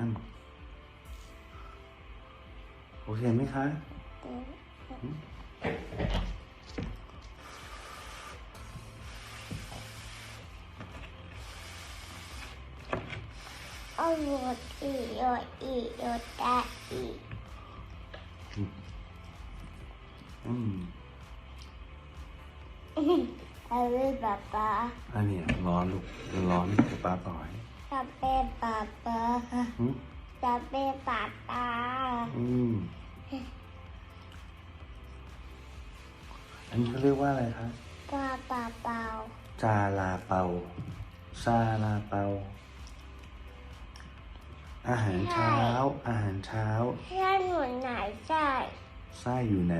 อันโอเคไหมคะเอาหมดอีกโยดอีกโยดตาอีกอืมเอาไว้ป๊าป๊าอันเนี้ยร้อนลูกร้อนเดี๋ยวป้าปล่อย จะเป็นป๊าป๊าอืมจะเป็นป๊าป๊าอืม อันนี้เขาเรียกว่าอะไรคะป๊าป๊าเปาจาลาเปาซาลาเปา อาหารเช้า อาหารเช้า เพื่อนหนูไหนใช่ไส้อยู่ไหน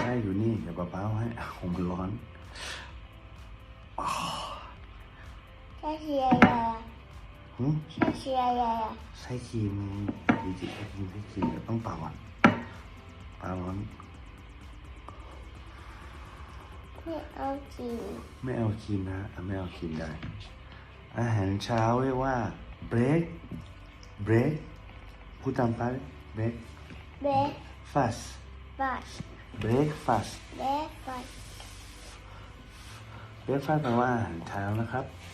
ไส้อยู่นี่ เดี๋ยวป้าเป้าให้อ้าวมันร้อนใช่เชียร์อะ ไรอะหึใช่เชียร์อะไรอะไส้ครีมไงดีจิให้กินไส้ครีมเดี๋ยวต้องเป่าอะเป่าร้อนไม่เอาจริงไม่เอาครีมนะอะไม่เอาครีมได้ อาหารเช้าเรียกว่า break break พูดตามไป break เบส fast บัส breakfast เบสบัส breakfast แปลว่าอาหารเช้านะครับเ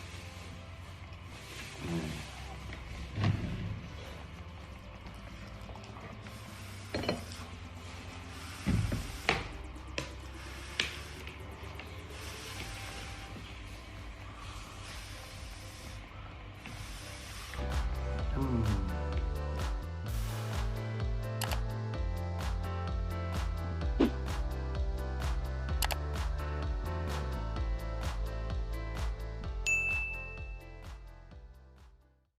Hmm.